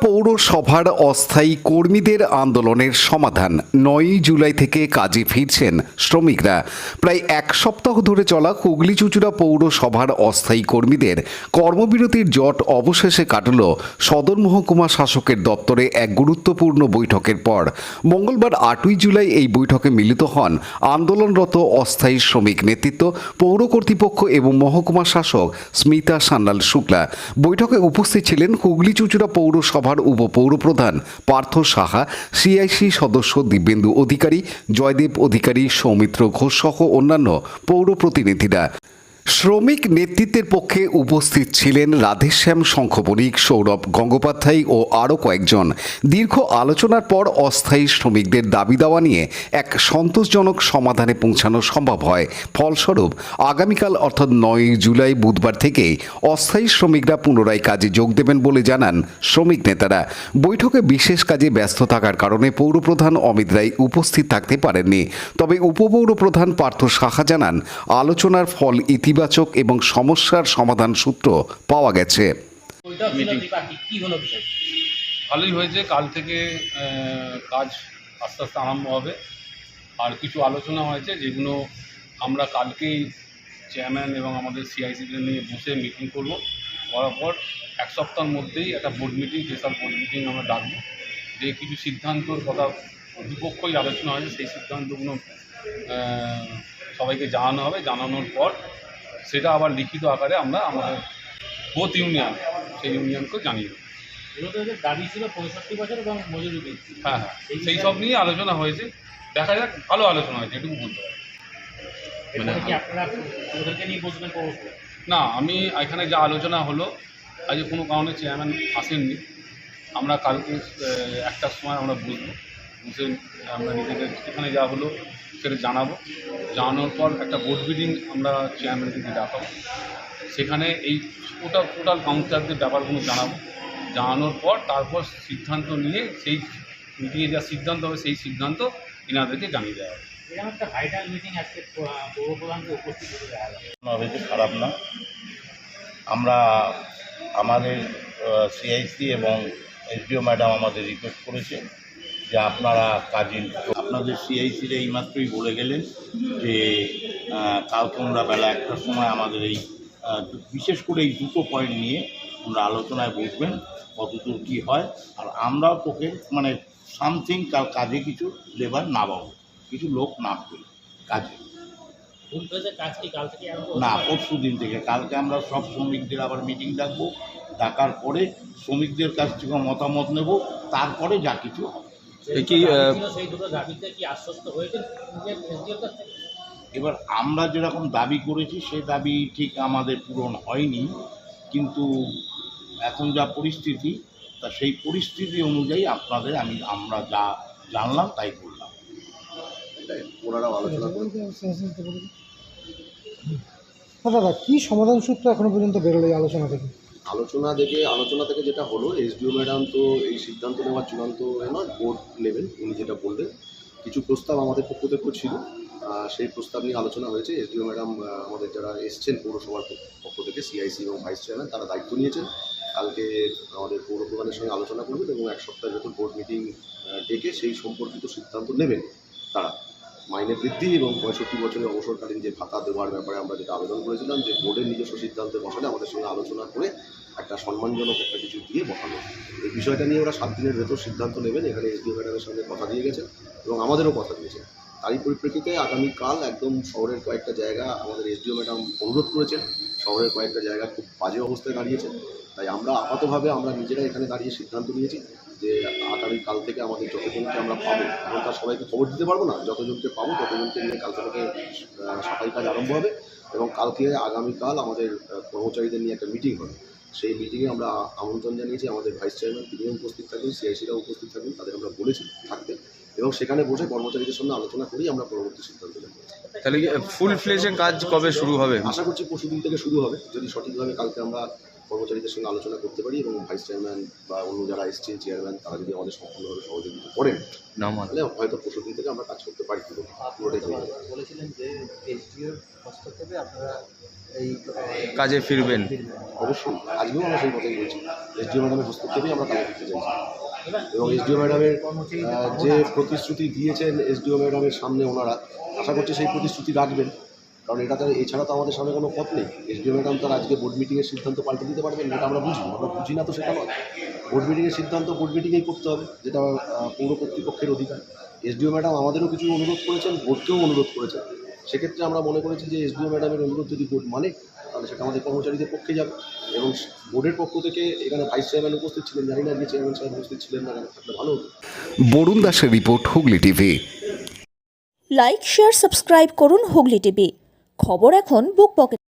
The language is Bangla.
পৌরসভার অস্থায়ী কর্মীদের আন্দোলনের সমাধান। নয়ই জুলাই থেকে কাজে ফিরছেন শ্রমিকরা। প্রায় এক সপ্তাহ ধরে চলা হুগলি চুঁচুড়া পৌরসভার অস্থায়ী কর্মীদের কর্মবিরতির জট অবশেষে কাটল সদর মহকুমা শাসকের দপ্তরে এক গুরুত্বপূর্ণ বৈঠকের পর। মঙ্গলবার আটই জুলাই এই বৈঠকে মিলিত হন আন্দোলনরত অস্থায়ী শ্রমিক নেতৃত্ব, পৌর কর্তৃপক্ষ এবং মহকুমা শাসক স্মিতা সান্যাল শুক্লা। বৈঠকে উপস্থিত ছিলেন হুগলি চুচুড়া পৌরসভার উপপৌরপ্রধান পার্থ সাহা সিআইসি সদস্য দিব্যেন্দু অধিকারী, জয়দেব অধিকারী, সৌমিত্র ঘোষ সহ অন্যান্য পৌর প্রতিনিধিরা শ্রমিক নেতৃত্বের পক্ষে উপস্থিত ছিলেন রাধেশ্যাম শঙ্খবণিক সৌরভ গঙ্গোপাধ্যায় ও আরও কয়েকজন। দীর্ঘ আলোচনার পর অস্থায়ী শ্রমিকদের দাবি দাওয়া নিয়ে এক সন্তোষজনক সমাধানে পৌঁছানো সম্ভব হয়। ফলস্বরূপ, আগামীকাল অর্থাৎ নয় জুলাই বুধবার থেকেই অস্থায়ী শ্রমিকরা পুনরায় কাজে যোগ দেবেন বলে জানান শ্রমিক নেতারা। বৈঠকে বিশেষ কাজে ব্যস্ত থাকার কারণে পৌরপ্রধান অমিত রায় উপস্থিত থাকতে পারেননি। তবে উপপৌরপ্রধান পার্থ সাহা জানান, আলোচনার ফল ইতিবাচক এবং সমস্যার সমাধান সূত্র পাওয়া গেছে। ভালোই হয়েছে কাল থেকে কাজ আস্তে আস্তে আরম্ভ হবে। আর কিছু আলোচনা হয়েছে যেগুলো আমরা কালকেই চেয়ারম্যান এবং আমাদের সিআইসিদের নিয়ে বসে মিটিং করব। করার পর এক সপ্তাহের মধ্যেই একটা board meeting special board meeting আমরা ডাকবো। যে কিছু সিদ্ধান্তর কথা দুপক্ষই আলোচনা হয়েছে সেই সিদ্ধান্তগুলো সবাইকে জানানো হবে। জানানোর পর সেটা আবার লিখিত আকারে আমরা আমাদের বোথ ইউনিয়ন সেই ইউনিয়নকে জানিয়ে দেবো। দাবি ছিল পঁয়ষট্টি বছর এবং মজুরি বৃদ্ধি হ্যাঁ হ্যাঁ সেই সব নিয়ে আলোচনা হয়েছে। দেখা যাক ভালো আলোচনা হয়েছে এটুকু বলতে পারি। নিয়ে না আমি এখানে যা আলোচনা হলো আজ কোনো কারণে চেয়ারম্যান আসেননি। আমরা কালকে একটার সময় আমরা বসবো। বুঝে আমরা নিজেদের এখানে যা হলো সেটা জানাব। জানানোর পর একটা বোর্ড মিটিং আমরা চেয়ারম্যানকে দিয়ে ডাকাবো। সেখানে এই টোটাল টোটাল কাউন্টারদের ব্যাপারগুলো জানাব। জানানোর পর তারপর সিদ্ধান্ত নিয়ে সেই মিটিংয়ে যা সিদ্ধান্ত হবে সেই সিদ্ধান্ত এনাদেরকে জানিয়ে দেওয়া হবে। হয়েছে খারাপ না। আমরা আমাদের সিআইসি এবং এসডিও ম্যাডাম আমাদের রিকোয়েস্ট করেছে। যে আপনারা কাজে আপনাদের সিআইসিরা এইমাত্রই বলে গেলেন যে কাল আমরা বেলা একটার সময় আমাদের এই বিশেষ করে এই দুটো পয়েন্ট নিয়ে আমরা আলোচনায় বসবেন কতদূর কী হয় আর আমরাও তোকে মানে সামথিং কাল কাজে কিছু লেবার না পাবো কিছু লোক ভুল হয়েছে কাজ না পরশু দিন থেকে। কালকে আমরা সব শ্রমিকদের আবার মিটিং ডাকবো ডাকার পরে শ্রমিকদের কাছ থেকে মতামত নেব তারপরে যা কিছু হবে। কি, এবার আমরা যেরকম দাবি করেছি সে দাবি ঠিক আমাদের পূরণ হয়নি। কিন্তু এখন যা পরিস্থিতি তা সেই পরিস্থিতি অনুযায়ী আপনাদের আমি আমরা যা জানলাম তাই করলাম। ওনারাও আলোচনা দাদা কী সমাধান সূত্র এখনও পর্যন্ত বেরোলো এই আলোচনা থেকে? আলোচনা থেকে আলোচনা থেকে যেটা হলো, এসডিও ম্যাডাম তো এই সিদ্ধান্ত নেওয়ার চূড়ান্ত নয় বোর্ড নেবেন উনি যেটা বললেন। কিছু প্রস্তাব আমাদের পক্ষ থেকেও ছিল সেই প্রস্তাব নিয়ে আলোচনা হয়েছে। এসডিও ম্যাডাম আমাদের যারা এসছেন পৌরসভার পক্ষ থেকে সিআইসি এবং ভাইস চেয়ারম্যান তারা দায়িত্ব নিয়েছেন। কালকে আমাদের পৌর প্রধানের সঙ্গে আলোচনা করবেন এবং এক সপ্তাহের ভেতর বোর্ড মিটিং ডেকে সেই সম্পর্কিত সিদ্ধান্ত নেবেন তারা। মাইনে বৃদ্ধি এবং পঁয়ষট্টি বছরের অবসরকালীন যে ভাতা দেওয়ার ব্যাপারে আমরা যেটা আবেদন করেছিলাম যে বোর্ডের নিজস্ব সিদ্ধান্তে বসালে আমাদের সঙ্গে আলোচনা করে একটা সম্মানজনক একটা কিছু দিয়ে বসানো। এই বিষয়টা নিয়ে ওরা সাত দিনের ভেতর সিদ্ধান্ত নেবেন, এখানে এসডিও ম্যাডামের সঙ্গে কথা দিয়ে গেছেন এবং আমাদেরও কথা দিয়েছেন। তারই পরিপ্রেক্ষিতে আগামীকাল একদম শহরের কয়েকটা জায়গা আমাদের এসডিও ম্যাডাম অনুরোধ করেছেন, শহরের কয়েকটা জায়গা খুব বাজে অবস্থায় দাঁড়িয়েছে। তাই আমরা আপাতভাবে আমরা নিজেরা এখানে দাঁড়িয়ে সিদ্ধান্ত নিয়েছি যে আগামী কাল থেকে আমাদের যতজনকে আমরা পাবো এখন তার সবাইকে খবর দিতে পারব না যতজনকে পাবো ততজনকে নিয়ে কালকে থেকে সাফাই কাজ আরম্ভ হবে এবং কালকে আগামীকাল আমাদের কর্মচারীদের নিয়ে একটা মিটিং হবে। সেই মিটিংয়ে আমরা আমন্ত্রণ জানিয়েছি আমাদের ভাইস চেয়ারম্যান তিনিও উপস্থিত থাকবেন সিআইসিরাও উপস্থিত থাকবেন তাদের আমরা বলেছি থাকতে এবং সেখানে বসে কর্মচারীদের সঙ্গে আলোচনা করি আমরা পরবর্তী সিদ্ধান্ত নেব। তাহলে ফুল ফ্লেজে কাজ কবে শুরু হবে? আশা করছি পরশু দিন থেকে শুরু হবে যদি সঠিকভাবে কালকে আমরা কর্মচারীদের সঙ্গে আলোচনা করতে পারি এবং ভাইস চেয়ারম্যান বা অন্য যারা এসছেন চেয়ারম্যান তারা যদি আমাদের সম্পূর্ণভাবে সহযোগিতা করেন না তাহলে হয়তো পরশু দিন থেকে আমরা কাজ করতে পারি। বলেছিলেন যে এসডিওর হস্তক্ষেপে আপনারা এই কাজে ফিরবেন। অবশ্যই। আজকেও আমরা সেই কথাই বলছি। এসডিও ম্যাডামের হস্তক্ষেপেই আমরা তালা দিতে চাইছি। এবং এসডিও ম্যাডামের যে প্রতিশ্রুতি দিয়েছেন এসডিও ম্যাডামের সামনে ওনারা আশা করছি সেই প্রতিশ্রুতি রাখবেন। কারণ এটা তো এছাড়া তো আমাদের সামনে কোনো পথ নেই। এসডিও ম্যাডাম তার আজকে বোর্ড মিটিংয়ের সিদ্ধান্ত পাল্টে দিতে পারবেন এটা আমরা বুঝি আমরা বুঝি না তো সেটা নয়। বোর্ড মিটিংয়ের সিদ্ধান্ত বোর্ড মিটিংয়েই করতে হবে যেটা পৌর কর্তৃপক্ষের অধিকার। এসডিও ম্যাডাম আমাদেরও কিছু অনুরোধ করেছেন বোর্ডকেও অনুরোধ করেছেন। সেক্ষেত্রে আমরা মনে করেছি যে এসডিও ম্যাডামের অনুরোধ যদি বোর্ড মানে তাহলে সেটা আমাদের কর্মচারীদের পক্ষে যাবে। এবং বোর্ডের পক্ষ থেকে এখানে ভাইস চেয়ারম্যান উপস্থিত ছিলেন জানি না যে চেয়ারম্যান সাহেব উপস্থিত ছিলেন না থাকলে ভালো হতো। বরুণ দাসের report Hooghly TV. Like share subscribe করুন হুগলি টিভি। খবর এখন বুক পকেট